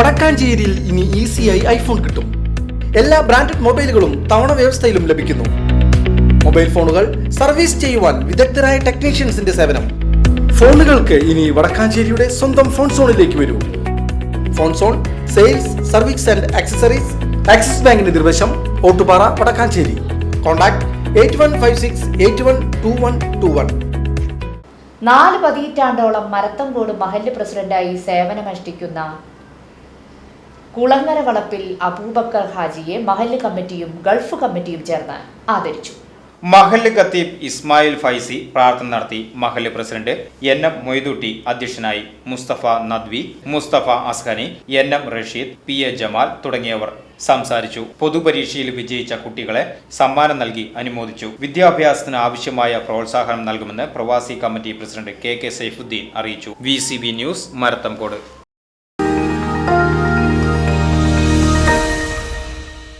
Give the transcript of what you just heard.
വടക്കാഞ്ചേരിയിൽ ഇനി ഈസിയായി ഐഫോൺ കിട്ടും. എല്ലാ ബ്രാൻഡഡ് മൊബൈലുകളും തവണ വ്യവസ്ഥയിലും ലഭിക്കുന്നു. മൊബൈൽ ഫോണുകൾ സർവീസ് ചെയ്യുവാൻ വിദഗ്ധരായ ടെക്നീഷ്യൻസിന്റെ സേവനം. ഫോണുകൾക്ക് ഇനി വടക്കാഞ്ചേരിയുടെ സ്വന്തം ഫോൺ സോണിലേക്ക് വരൂ. Phone zone sales service and accessories Axis ബാങ്കിന്റെ നിർവശം Ottupara Vadakkanchery. Contact eight one five six eight one two one two one നാല് പതിറ്റാണ്ടോളം മരത്തങ്കോട് മഹല്ല് പ്രസിഡന്റായി സേവനമനുഷ്ഠിക്കുന്ന കുളങ്ങര വളപ്പിൽ അബൂബക്കർ ഹാജിയെ മഹല്ല് കമ്മിറ്റിയും ഗൾഫ് കമ്മിറ്റിയും ചേർന്ന് ആദരിച്ചു. മഹല്ല് ഖത്തീബ് ഇസ്മായിൽ ഫൈസി പ്രാർത്ഥന നടത്തി മഹല്ല് പ്രസിഡന്റ് എൻ എം മൊയ്തുട്ടി അധ്യക്ഷനായി Musthafa Nadvi Musthafa Azhani N M Rasheed P A Jamal തുടങ്ങിയവർ സംസാരിച്ചു. പൊതുപരീക്ഷയിൽ വിജയിച്ച കുട്ടികളെ സമ്മാനം നൽകി അനുമോദിച്ചു. വിദ്യാഭ്യാസത്തിന് ആവശ്യമായ പ്രോത്സാഹനം നൽകുമെന്ന് പ്രവാസി committee president K K Saifuddin അറിയിച്ചു. V news Marathamcode.